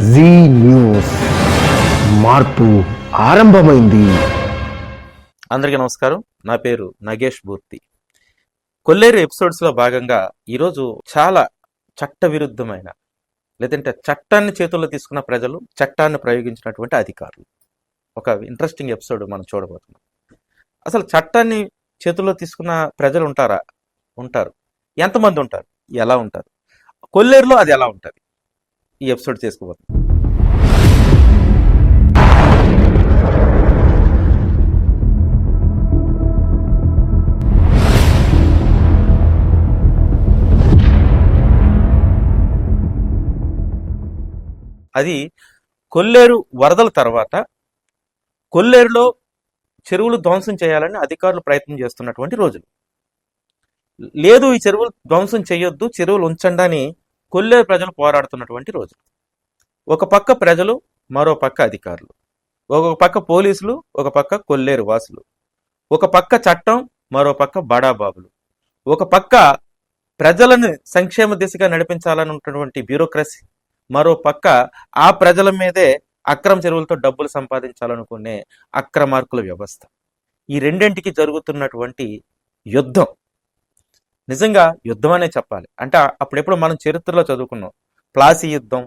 G news మార్పు ఆరంభమైంది. అందరికీ నమస్కారం. నా పేరు నగేష్ మూర్తి కొల్లేరు ఎపిసోడ్స్లో భాగంగా ఈరోజు చాలా చట్టవిరుద్ధమైన లేదంటే చట్టాన్ని చేతుల్లో తీసుకున్న ప్రజలు చట్టాన్ని ప్రయోగించినటువంటి అధికారులు. ఒక ఇంట్రెస్టింగ్ ఎపిసోడ్ మనం చూడబోతున్నాం. అసలు చట్టాన్ని చేతుల్లో తీసుకున్న ప్రజలు ఉంటారా? ఉంటారు. ఎంతమంది ఉంటారు? ఎలా ఉంటారు? కొల్లేరులో అది ఎలా ఉంటుంది? ఈ ఎపిసోడ్ చేసుకోబోతున్నాం అది కొల్లేరు వరదల తర్వాత కొల్లేరులో చెరువులు ధ్వంసం చేయాలని అధికారులు ప్రయత్నం చేస్తున్నటువంటి రోజులు. లేదు ఈ చెరువులు ధ్వంసం చేయొద్దు చెరువులు ఉంచండి అని కొల్లేరు ప్రజలు పోరాడుతున్నటువంటి రోజు. ఒక పక్క ప్రజలు మరో పక్క అధికారులు. ఒక పక్క పోలీసులు ఒక పక్క కొల్లేరు వాసులు. ఒక పక్క చట్టం మరో పక్క బడాబాబులు. ఒక పక్క ప్రజలను సంక్షేమ దిశగా నడిపించాలనున్నటువంటి బ్యూరోక్రసీ. మరో పక్క ఆ ప్రజల మీదే అక్రమ చెరువులతో డబ్బులు సంపాదించాలనుకునే అక్రమార్కుల వ్యవస్థ. ఈ రెండింటికి జరుగుతున్నటువంటి యుద్ధం. నిజంగా యుద్ధం అనే చెప్పాలి. అంటే అప్పుడెప్పుడు మనం చరిత్రలో చదువుకున్నాం. ప్లాసీ యుద్ధం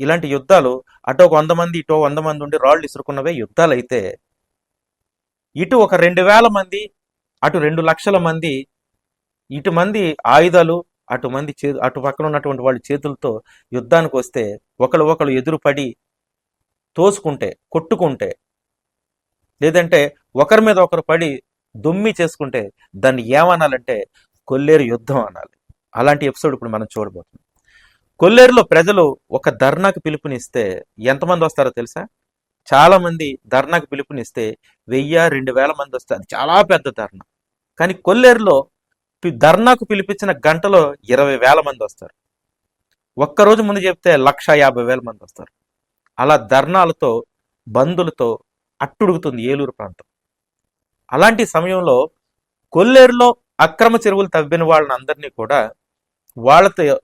ఇలాంటి యుద్ధాలు అటు ఒక వంద మంది ఇటో వంద మంది ఉండి రాళ్ళు ఇసురుకున్నవే యుద్ధాలు అయితే ఇటు ఒక రెండు వేల మంది అటు రెండు లక్షల మంది ఇటు మంది ఆయుధాలు అటు మంది చే అటు పక్కన ఉన్నటువంటి వాళ్ళ చేతులతో యుద్ధానికి వస్తే ఒకరు ఒకరు ఎదురుపడి తోసుకుంటే కొట్టుకుంటే లేదంటే ఒకరి మీద ఒకరు పడి దుమ్మి చేసుకుంటే దాన్ని ఏమనాలంటే కొల్లేరు యుద్ధం అనాలి. అలాంటి ఎపిసోడ్ ఇప్పుడు మనం చూడబోతున్నాం. కొల్లేరులో ప్రజలు ఒక ధర్నాకు పిలుపునిస్తే ఎంతమంది వస్తారో తెలుసా? చాలామంది ధర్నాకు పిలుపునిస్తే వెయ్యి రెండు వేల మంది వస్తారు అది చాలా పెద్ద ధర్నా. కానీ కొల్లేరులో ధర్నాకు పిలిపించిన గంటలో ఇరవై వేల మంది వస్తారు. ఒక్కరోజు ముందు చెప్తే లక్ష యాభై వేల మంది వస్తారు. అలా ధర్నాలతో బంధులతో అట్టుడుగుతుంది ఏలూరు ప్రాంతం. అలాంటి సమయంలో కొల్లేరులో అక్రమ చెరువులు తవ్విన వాళ్ళని అందరినీ కూడా వాళ్ళతో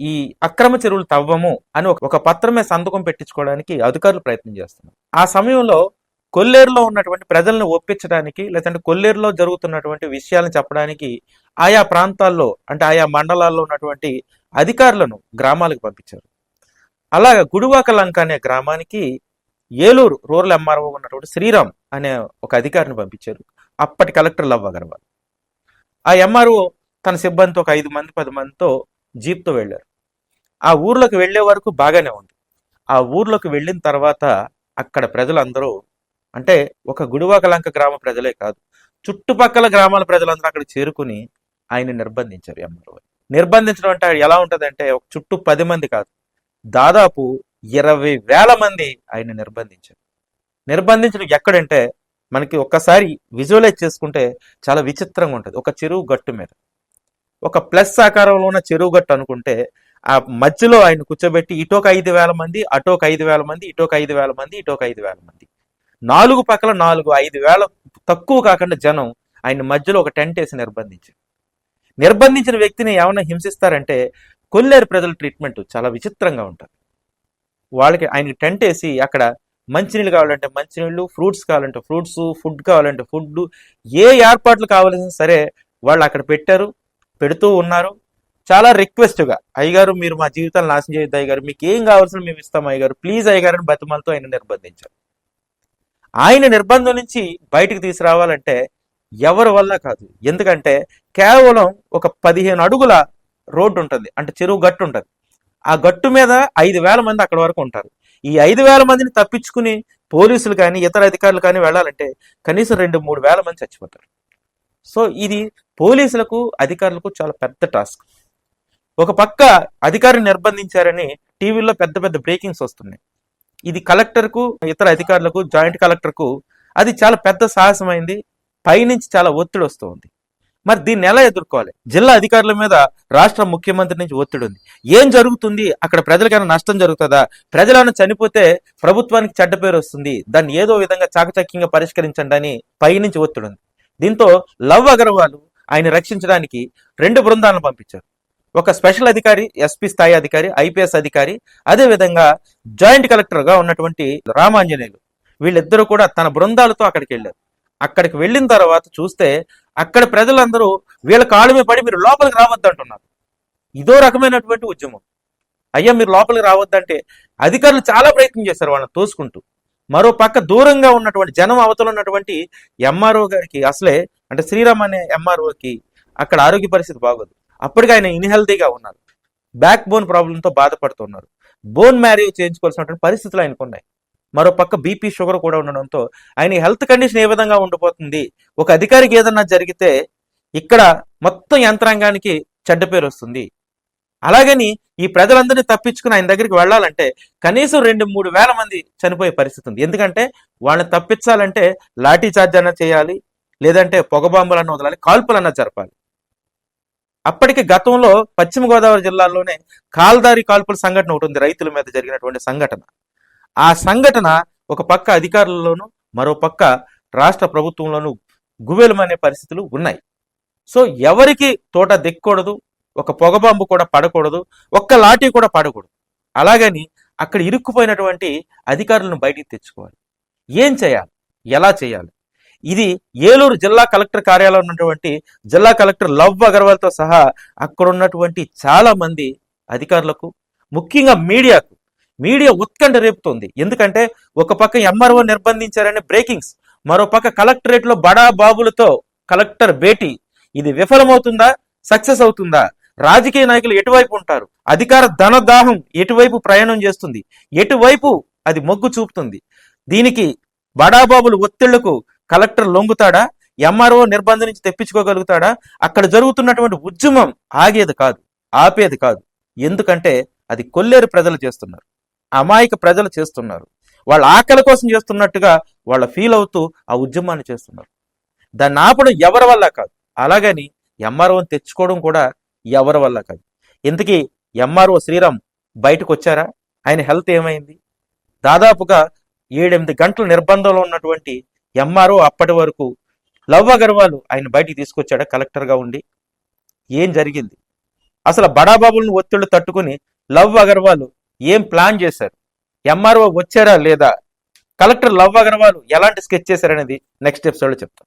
ఈ అక్రమ చెరువులు తవ్వము అని ఒక- ఒక పత్రమే సంతకం పెట్టించుకోవడానికి అధికారులు ప్రయత్నం చేస్తున్నారు. ఆ సమయంలో కొల్లేరులో ఉన్నటువంటి ప్రజలను ఒప్పించడానికి లేదంటే కొల్లేరులో జరుగుతున్నటువంటి విషయాలను చెప్పడానికి ఆయా ప్రాంతాల్లో అంటే ఆయా మండలాల్లో ఉన్నటువంటి అధికారులను గ్రామాలకు పంపించారు. అలాగా గుడివాక లంక అనే గ్రామానికి ఏలూరు రూరల్ ఎంఆర్ఓ ఉన్నటువంటి శ్రీరామ్ అనే ఒక అధికారిని పంపించారు. అప్పటి కలెక్టర్ లవ్ అగర్వాల్. ఆ ఎంఆర్ఓ తన సిబ్బందితో ఒక ఐదు మంది పది మందితో జీప్తో వెళ్ళారు. ఆ ఊర్లోకి వెళ్ళే వరకు బాగానే ఉంది. ఆ ఊర్లోకి వెళ్ళిన తర్వాత అక్కడ ప్రజలందరూ అంటే ఒక గుడివాకలంక గ్రామ ప్రజలే కాదు చుట్టుపక్కల గ్రామాల ప్రజలందరూ అక్కడ చేరుకుని ఆయన నిర్బంధించారు ఎంఆర్ఓ. నిర్బంధించడం అంటే ఎలా ఉంటుందంటే ఒక చుట్టూ పది మంది కాదు దాదాపు ఇరవై వేల మంది ఆయన నిర్బంధించారు. నిర్బంధించడం ఎక్కడంటే మనకి ఒక్కసారి విజువలైజ్ చేసుకుంటే చాలా విచిత్రంగా ఉంటుంది. ఒక చెరువు గట్టు మీద. ఒక ప్లస్ ఆకారంలో ఉన్న చెరువు గట్టు అనుకుంటే ఆ మధ్యలో ఆయన కూర్చోబెట్టి ఇటోక ఐదు వేల మంది అటోక ఐదు వేల మంది ఇటోక ఐదు వేల మంది ఇటోక ఐదు వేల మంది. నాలుగు పక్కల నాలుగు ఐదు వేల తక్కువ కాకుండా జనం ఆయన మధ్యలో ఒక టెంట్ వేసి నిర్బంధించారు. నిర్బంధించిన వ్యక్తిని ఏమైనా హింసిస్తారంటే కొల్లేరు ప్రజల ట్రీట్మెంట్ చాలా విచిత్రంగా ఉంటుంది. వాళ్ళకి ఆయన టెంట్ వేసి అక్కడ మంచినీళ్ళు కావాలంటే మంచినీళ్ళు ఫ్రూట్స్ కావాలంటే ఫ్రూట్స్ ఫుడ్ కావాలంటే ఫుడ్ ఏ ఏర్పాట్లు కావాల్సిన సరే వాళ్ళు అక్కడ పెట్టారు పెడుతూ ఉన్నారు. చాలా రిక్వెస్ట్గా అయ్యగారు మీరు మా జీవితాన్ని నాశనం చేయొద్దు అయ్యగారు మీకు ఏం కావాల్సిన మేము ఇస్తాం అయ్యగారు ప్లీజ్ అయ్యగారు అని బతిమాలతో ఆయన నిర్బంధించారు. ఆయన నిర్బంధం నుంచి బయటకు తీసుకురావాలంటే ఎవరి వల్ల కాదు. ఎందుకంటే కేవలం ఒక పదిహేను అడుగుల రోడ్డు ఉంటుంది అంటే చెరువు గట్టు ఉంటుంది. ఆ గట్టు మీద ఐదు వేల మంది అక్కడ వరకు ఉంటారు. ఈ ఐదు వేల మందిని తప్పించుకుని పోలీసులు కానీ ఇతర అధికారులు కానీ వెళ్ళాలంటే కనీసం రెండు మూడు వేల మంది చచ్చిపోతారు. సో ఇది పోలీసులకు అధికారులకు చాలా పెద్ద టాస్క్. ఒక పక్క అధికారిని నిర్బంధించారని టీవీలో పెద్ద పెద్ద బ్రేకింగ్స్ వస్తున్నాయి. ఇది కలెక్టర్కు ఇతర అధికారులకు జాయింట్ కలెక్టర్కు అది చాలా పెద్ద సాహసమైంది. పైనుంచి చాలా ఒత్తిడి వస్తుంది మరి దీన్ని ఎలా ఎదుర్కోవాలి? జిల్లా అధికారుల మీద రాష్ట్ర ముఖ్యమంత్రి నుంచి ఒత్తిడి ఉంది ఏం జరుగుతుంది? అక్కడ ప్రజలకైనా నష్టం జరుగుతుందా? ప్రజలైనా చనిపోతే ప్రభుత్వానికి చెడ్డ పేరు వస్తుంది. దాన్ని ఏదో విధంగా చాకచక్యంగా పరిష్కరించండి అని పైనుంచి ఒత్తిడి ఉంది దీంతో లవ్ అగర్వాల్ ఆయన రక్షించడానికి రెండు బృందాలను పంపించారు. ఒక స్పెషల్ అధికారి ఎస్పీ స్థాయి అధికారి ఐపీఎస్ అధికారి అదే విధంగా జాయింట్ కలెక్టర్గా ఉన్నటువంటి రామాంజనేయులు. వీళ్ళిద్దరూ కూడా తన బృందాలతో అక్కడికి వెళ్ళారు. అక్కడికి వెళ్ళిన తర్వాత చూస్తే అక్కడ ప్రజలందరూ వీళ్ళ కాళ్ళ మీద పడి మీరు లోపలికి రావద్దు అంటున్నారు. ఇదో రకమైనటువంటి ఉద్యమం. అయ్యా మీరు లోపలికి రావద్దంటే అధికారులు చాలా ప్రయత్నం చేశారు వాళ్ళని తోసుకుంటూ. మరో పక్క దూరంగా ఉన్నటువంటి జనం అవతల ఉన్నటువంటి ఎంఆర్ఓ గారికి అసలే అంటే శ్రీరామ్ అనే ఎంఆర్ఓకి అక్కడ ఆరోగ్య పరిస్థితి బాగోదు. అప్పటికి ఆయన ఇన్హెల్తీగా ఉన్నారు. బ్యాక్ బోన్ ప్రాబ్లంతో బాధపడుతున్నారు. బోన్ మ్యారేజ్ చేయించుకోవాల్సినటువంటి పరిస్థితులు ఆయనకు ఉన్నాయి. మరో పక్క బీపీ షుగర్ కూడా ఉండడంతో ఆయన హెల్త్ కండిషన్ ఏ విధంగా ఉండిపోతుంది? ఒక అధికారికి ఏదన్నా జరిగితే ఇక్కడ మొత్తం యంత్రాంగానికి చెడ్డ పేరు వస్తుంది. అలాగని ఈ ప్రజలందరినీ తప్పించుకుని ఆయన దగ్గరికి వెళ్ళాలంటే కనీసం రెండు మూడు వేల మంది చనిపోయే పరిస్థితి ఉంది. ఎందుకంటే వాళ్ళని తప్పించాలంటే లాఠీ చార్జ్ అన్న చేయాలి లేదంటే పొగబాంబులన్న వదలాలి కాల్పులన్న జరపాలి. అప్పటికి గతంలో పశ్చిమ గోదావరి జిల్లాలోనే కాల్దారి కాల్పుల సంఘటన ఒకటి ఉంది రైతుల మీద జరిగినటువంటి సంఘటన. ఆ సంఘటన ఒక పక్క అధికారులలోనూ మరో పక్క రాష్ట్ర ప్రభుత్వంలోనూ గువేలమనే పరిస్థితులు ఉన్నాయి. సో ఎవరికి తోట దిక్కకూడదు ఒక పొగబాంబు కూడా పడకూడదు ఒక్క లాఠీ కూడా పడకూడదు. అలాగని అక్కడ ఇరుక్కుపోయినటువంటి అధికారులను బయటికి తెచ్చుకోవాలి. ఏం చేయాలి? ఎలా చేయాలి? ఇది ఏలూరు జిల్లా కలెక్టర్ కార్యాలయం ఉన్నటువంటి జిల్లా కలెక్టర్ లవ్ అగర్వాల్తో సహా అక్కడ ఉన్నటువంటి చాలా మంది అధికారులకు ముఖ్యంగా మీడియాకు మీడియా ఉత్కంఠ రేపుతోంది. ఎందుకంటే ఒక పక్క ఎంఆర్ఓ నిర్బంధించారనే బ్రేకింగ్స్ మరో పక్క కలెక్టరేట్ బడా బాబులతో కలెక్టర్ భేటీ. ఇది విఫలమవుతుందా? సక్సెస్ అవుతుందా? రాజకీయ నాయకులు ఎటువైపు ఉంటారు? అధికార ధనదాహం ఎటువైపు ప్రయాణం చేస్తుంది? ఎటువైపు అది మొగ్గు చూపుతుంది? దీనికి బడాబాబులు ఒత్తిళ్ళకు కలెక్టర్ లొంగుతాడా? ఎంఆర్ఓ నిర్బంధం నుంచి తెప్పించుకోగలుగుతాడా? అక్కడ జరుగుతున్నటువంటి ఉద్యమం ఆగేది కాదు ఆపేది కాదు. ఎందుకంటే అది కొల్లేరు ప్రజలు చేస్తున్నారు. అమాయక ప్రజలు చేస్తున్నారు. వాళ్ళ ఆకలి కోసం చేస్తున్నట్టుగా వాళ్ళ ఫీల్ అవుతూ ఆ ఉద్యమాన్ని చేస్తున్నారు. దాన్ని ఆపడం ఎవరి వల్ల కాదు. అలాగని ఎంఆర్ఓని తెచ్చుకోవడం కూడా ఎవరి వల్ల కాదు. ఇంతకీ ఎంఆర్ఓ శ్రీరామ్ బయటకు వచ్చారా? ఆయన హెల్త్ ఏమైంది? దాదాపుగా ఏడెనిమిది గంటల నిర్బంధంలో ఉన్నటువంటి ఎంఆర్ఓ అప్పటి వరకు లవ్ అగర్వాల్ ఆయన బయటికి తీసుకొచ్చాడా? కలెక్టర్గా ఉండి. ఏం జరిగింది? అసలు బడాబాబులను ఒత్తిళ్ళు తట్టుకుని లవ్ అగర్వాల్ ఏం ప్లాన్ చేశారు? ఎంఆర్ఓ వచ్చారా లేదా? కలెక్టర్ లవ్ అగర్వాల్ ఎలాంటి స్కెచ్ చేశారనేది నెక్స్ట్ ఎపిసోడ్లో చెప్తాం.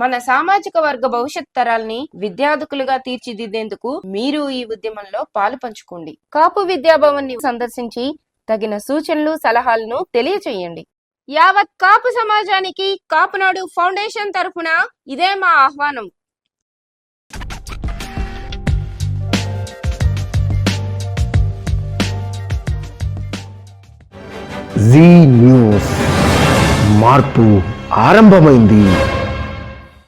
మన సామాజిక వర్గ భవిష్యత్ తరాల్ని విద్యార్థులుగా తీర్చిదిద్దేందుకు మీరు ఈ ఉద్యమంలో పాలు పంచుకోండి. కాపు విద్యాభవన్ని సందర్శించి తగిన సూచనలు సలహాలను తెలియచేయండి. యావత్ కాపు సమాజానికి కాపునాడు ఫౌండేషన్ తరఫున ఇదే మా ఆహ్వానం. జీ న్యూస్ మార్పు ఆరంభమైంది.